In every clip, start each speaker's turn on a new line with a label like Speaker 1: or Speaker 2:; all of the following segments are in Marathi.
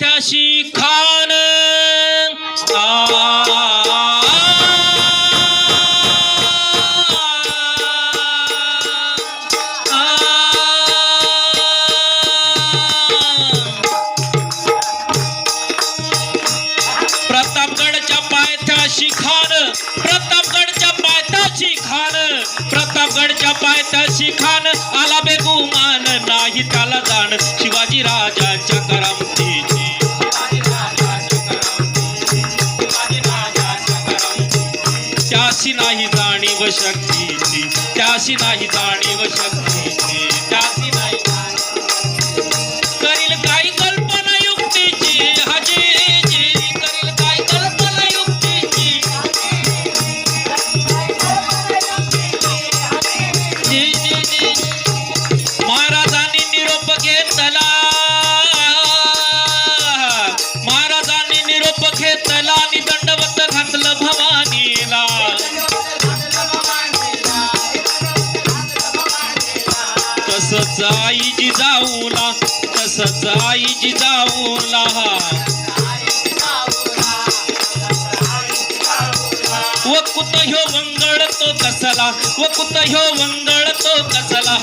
Speaker 1: त्याशी खान. प्रतापगडच्या पायथ्याशी खान. प्रतापगडच्या पायथ्याशी खान. प्रतापगडच्या पायथ्याशी खान. आला बेगुमान नाही त्याला जाण. शिवाजी राजाच्या करा अशी नाही जाणीव शक्तीची त्या तसच आईची जाऊला तसच आईची जाऊला. व कुत ह्यो वंगळ तो कसला व कुत ह्यो वंगळ तो कसला.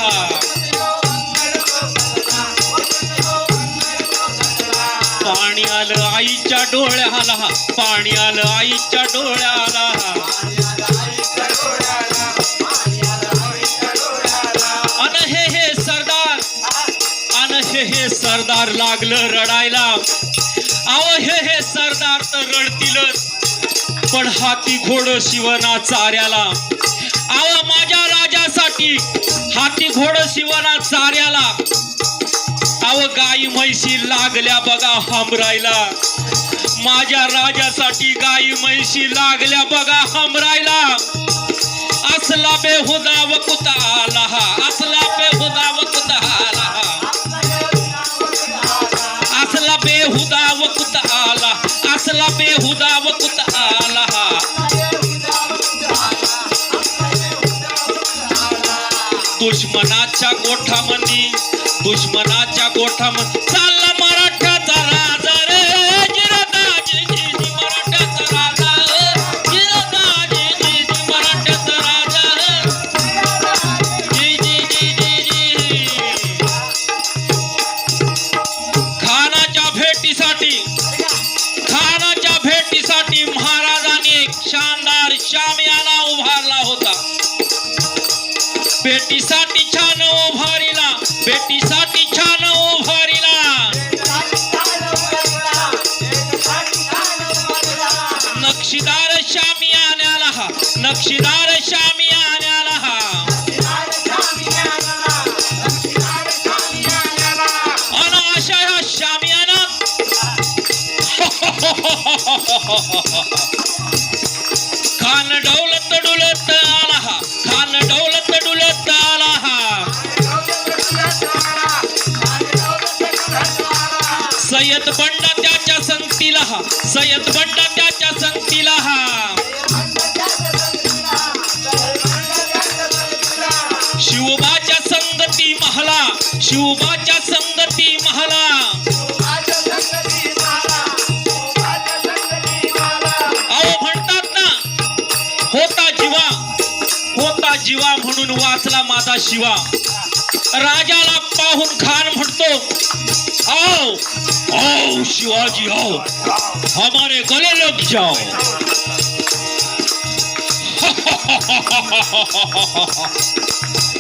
Speaker 1: पाणी आलं आईच्या डोळ्याला पाणी आलं आईच्या डोळ्याला. हे सरदार लागलं रडायला. आव हे हे सरदार तर रडतीलच. पण हाती घोड शिवना चाऱ्याला. अहो माझ्या राजासाठी हाती घोड शिवना चाऱ्याला. आव गाई म्हैशी लागल्या बघा हमरायला माझ्या राजासाठी गाई म्हैशी लागल्या बघा हमरायला असला बेहुदा वकुत आला हा. दुश्मनाच्या गोठामनी दुश्मनाच्या गोठामंदी चालला भेटीसाठी छान उभारीला भेटीसाठी छान उभारीला. नक्षीदार शामियान्याला हा नक्षीदार शामियान्याला हा. अन अशा ह्या शामियाना खान सयत बंडा त्याच्या संगतीला हा. सयत बंडा त्याच्या संगतीला हा. शिवबाच्या संगती महला. शिवबाच्या संगती महला. अहो म्हणतात ना होता जीवा. होता जीवा म्हणून वाचला माझा शिवा. राजाला पाहून खा आओ शिवाजी आओ हमारे गले लग जाओ।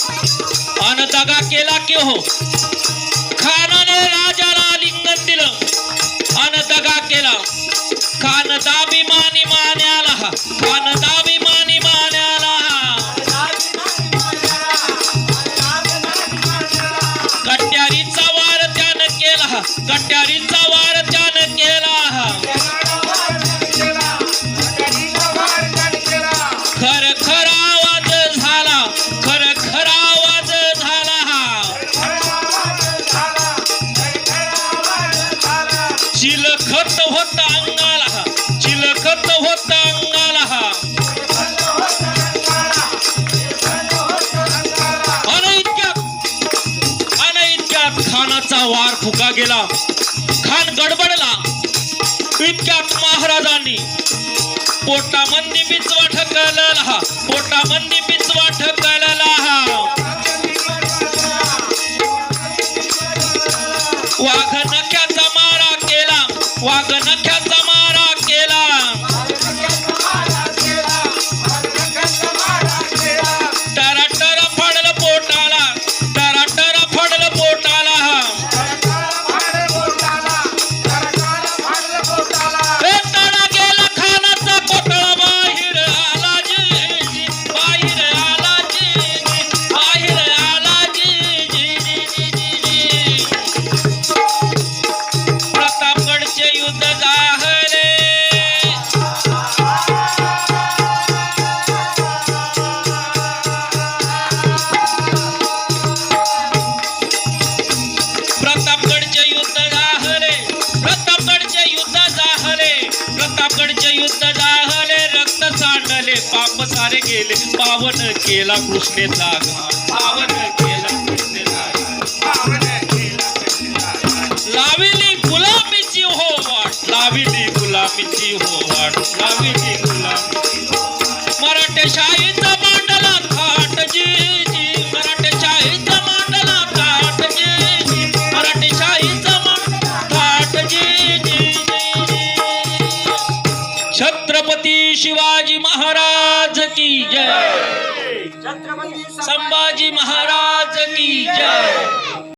Speaker 1: अन दगा केला की हो खानाने राजाला लिंगन दिलं. अन दगा केला. खान दाभिमानी मान्याला खान दाभिमानी मान्याला कट्यारीचा वार त्यानं केला कट्या फुका गेला. खान गडबडला. इतक्यात महाराजांनी. पोटामंदी पिचवा ठकलला. पोटामंदी पिचवा ठकलला. कडचे युद्ध डाहले रक्त सांडले पाप सारे गेले पावन केला कृष्णेचा घाट. पावन केला लाविली गुलामीची हो वाट. लाविली गुलामीची हो वाट. लाविली गुलामी हो मराठे शाही महाराज की जय।
Speaker 2: छत्रपती
Speaker 1: संभाजी महाराज की जय।